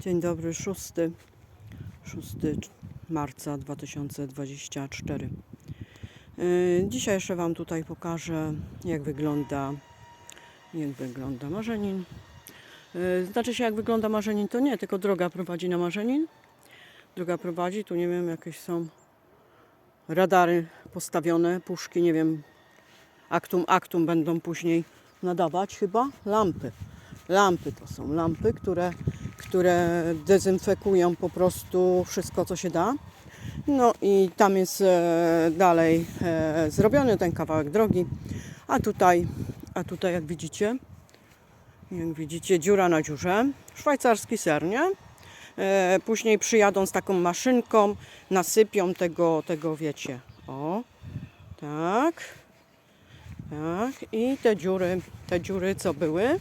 Dzień dobry, 6, 6 marca 2024. Yy, Dzisiaj jeszcze Wam tutaj pokażę, jak wygląda, jak wygląda Marzenin. Yy, Znaczy się, jak wygląda Marzenin, to nie, tylko droga prowadzi na Marzenin. Droga prowadzi, tu nie wiem, jakieś są radary postawione, puszki, nie wiem, aktum, aktum będą później nadawać chyba, lampy. Lampy to są lampy, które, które dezynfekują po prostu wszystko, co się da. No i tam jest e, dalej e, zrobiony ten kawałek drogi, a tutaj, a tutaj jak widzicie, jak widzicie, dziura na dziurze, szwajcarski ser, nie? E, później przyjadą z taką maszynką, nasypią tego, tego wiecie, o, tak, tak, i te dziury, te dziury co były,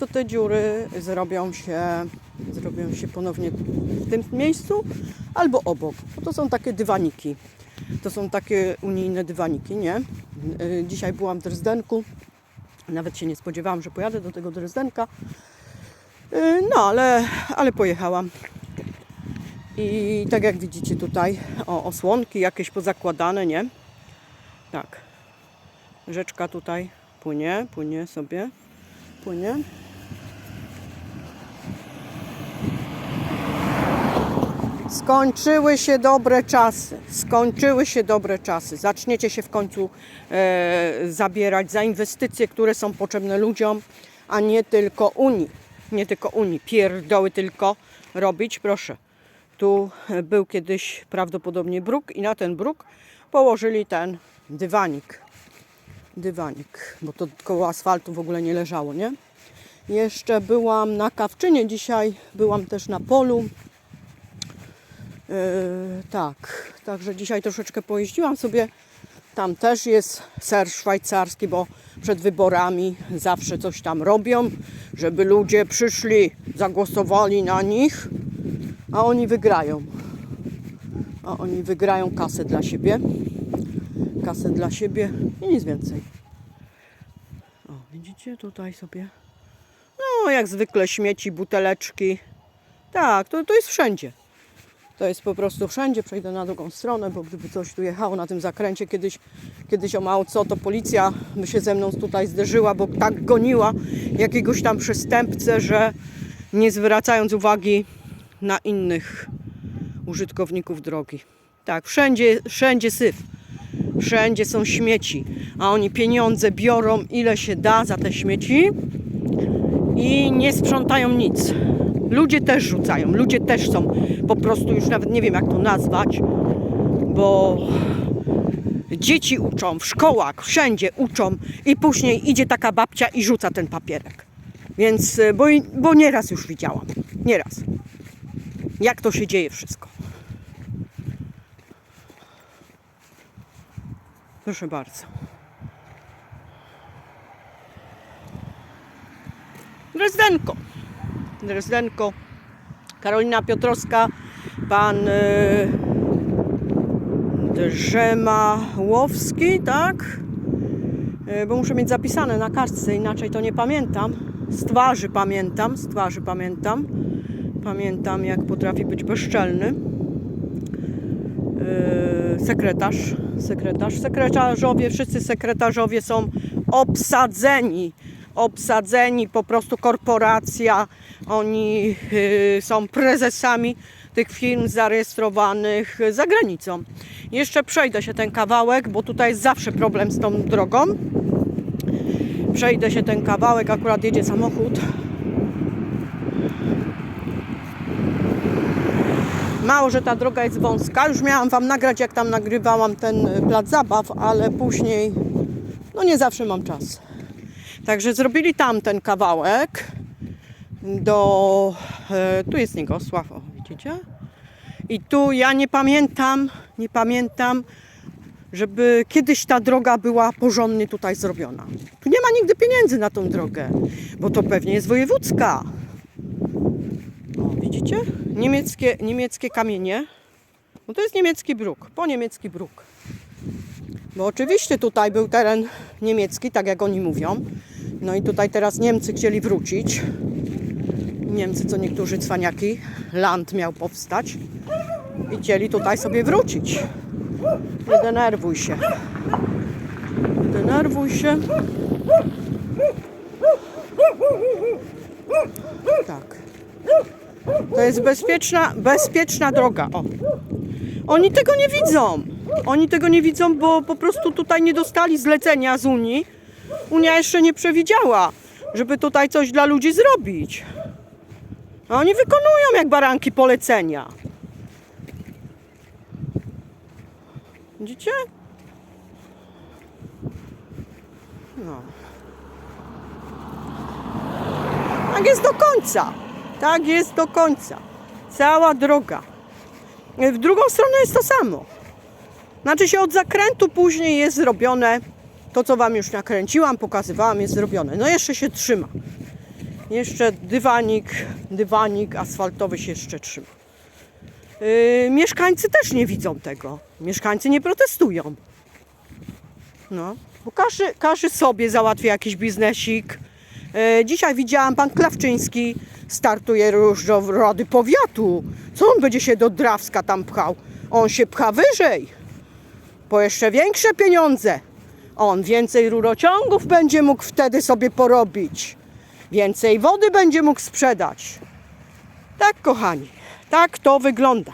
to te dziury zrobią się, zrobią się ponownie w tym miejscu albo obok. Bo to są takie dywaniki. To są takie unijne dywaniki, nie? Yy, Dzisiaj byłam w Dresdenku. Nawet się nie spodziewałam, że pojadę do tego Dresdenka. Yy, No, ale, ale pojechałam. I tak jak widzicie tutaj, o, osłonki jakieś pozakładane, nie? Tak. Rzeczka tutaj płynie, płynie sobie, płynie. Skończyły się dobre czasy. Skończyły się dobre czasy. Zaczniecie się w końcu e, zabierać za inwestycje, które są potrzebne ludziom, a nie tylko Unii. Nie tylko Unii. Pierdoły tylko robić. Proszę. Tu e, był kiedyś prawdopodobnie bruk i na ten bruk położyli ten dywanik. Dywanik, bo to koło asfaltu w ogóle nie leżało, nie? Jeszcze byłam na Kawczynie dzisiaj, byłam też na polu. Yy, tak, także dzisiaj troszeczkę pojeździłam sobie. Tam też jest ser szwajcarski, bo przed wyborami zawsze coś tam robią, żeby ludzie przyszli, zagłosowali na nich, a oni wygrają. A oni wygrają kasę dla siebie. Kasę dla siebie i nic więcej. O, widzicie tutaj sobie. No, jak zwykle śmieci, buteleczki. Tak, to, to jest wszędzie. To jest po prostu wszędzie. Przejdę na drugą stronę, bo gdyby coś tu jechało na tym zakręcie kiedyś, kiedyś o mało co, to policja by się ze mną tutaj zderzyła, bo tak goniła jakiegoś tam przestępcę, że nie zwracając uwagi na innych użytkowników drogi. Tak, wszędzie, wszędzie syf. Wszędzie są śmieci, a oni pieniądze biorą ile się da za te śmieci i nie sprzątają nic. Ludzie też rzucają, ludzie też są po prostu, już nawet nie wiem jak to nazwać, bo dzieci uczą w szkołach, wszędzie uczą i później idzie taka babcia i rzuca ten papierek. Więc, y, bo, bo nieraz już widziałam, nieraz, jak to się dzieje wszystko. Proszę bardzo. Drezdenko. Drezdenko. Karolina Piotrowska, pan y, Drzemałowski, tak? Y, bo muszę mieć zapisane na kartce, inaczej to nie pamiętam. Z twarzy pamiętam, z twarzy pamiętam. Pamiętam, jak potrafi być bezczelny. Yy, sekretarz, sekretarz, sekretarzowie, wszyscy sekretarzowie są obsadzeni, obsadzeni, po prostu korporacja, oni yy, są prezesami tych firm zarejestrowanych za granicą. Jeszcze przejdę się ten kawałek, bo tutaj jest zawsze problem z tą drogą. Przejdę się ten kawałek, akurat jedzie samochód. Mało, że ta droga jest wąska. Już miałam Wam nagrać, jak tam nagrywałam ten y, plac zabaw, ale później, no nie zawsze mam czas. Także zrobili tam ten kawałek do... E, tu jest Niegosław, o widzicie? I tu ja nie pamiętam, nie pamiętam, żeby kiedyś ta droga była porządnie tutaj zrobiona. Tu nie ma nigdy pieniędzy na tą drogę, bo to pewnie jest wojewódzka. O, widzicie? Niemieckie, niemieckie kamienie. No to jest niemiecki bruk, po niemiecki bruk. Bo oczywiście tutaj był teren niemiecki, tak jak oni mówią. No i tutaj teraz Niemcy chcieli wrócić. Niemcy, co niektórzy cwaniaki, land miał powstać i chcieli tutaj sobie wrócić. Nie denerwuj się. Nie denerwuj się. Tak. To jest bezpieczna, bezpieczna droga. O. Oni tego nie widzą. Oni tego nie widzą, bo po prostu tutaj nie dostali zlecenia z Unii. Unia jeszcze nie przewidziała, żeby tutaj coś dla ludzi zrobić. A oni wykonują jak baranki polecenia. Widzicie? No. Tak jest do końca. Tak jest do końca. Cała droga. W drugą stronę jest to samo. Znaczy się od zakrętu później jest zrobione to, co Wam już nakręciłam, pokazywałam, jest zrobione. No jeszcze się trzyma. Jeszcze dywanik, dywanik asfaltowy się jeszcze trzyma. Yy, mieszkańcy też nie widzą tego. Mieszkańcy nie protestują. No, bo każdy, każdy sobie załatwia jakiś biznesik. E, dzisiaj widziałam, pan Klawczyński startuje do Rady Powiatu. Co on będzie się do Drawska tam pchał? On się pcha wyżej. Po jeszcze większe pieniądze. On więcej rurociągów będzie mógł wtedy sobie porobić. Więcej wody będzie mógł sprzedać. Tak, kochani, tak to wygląda.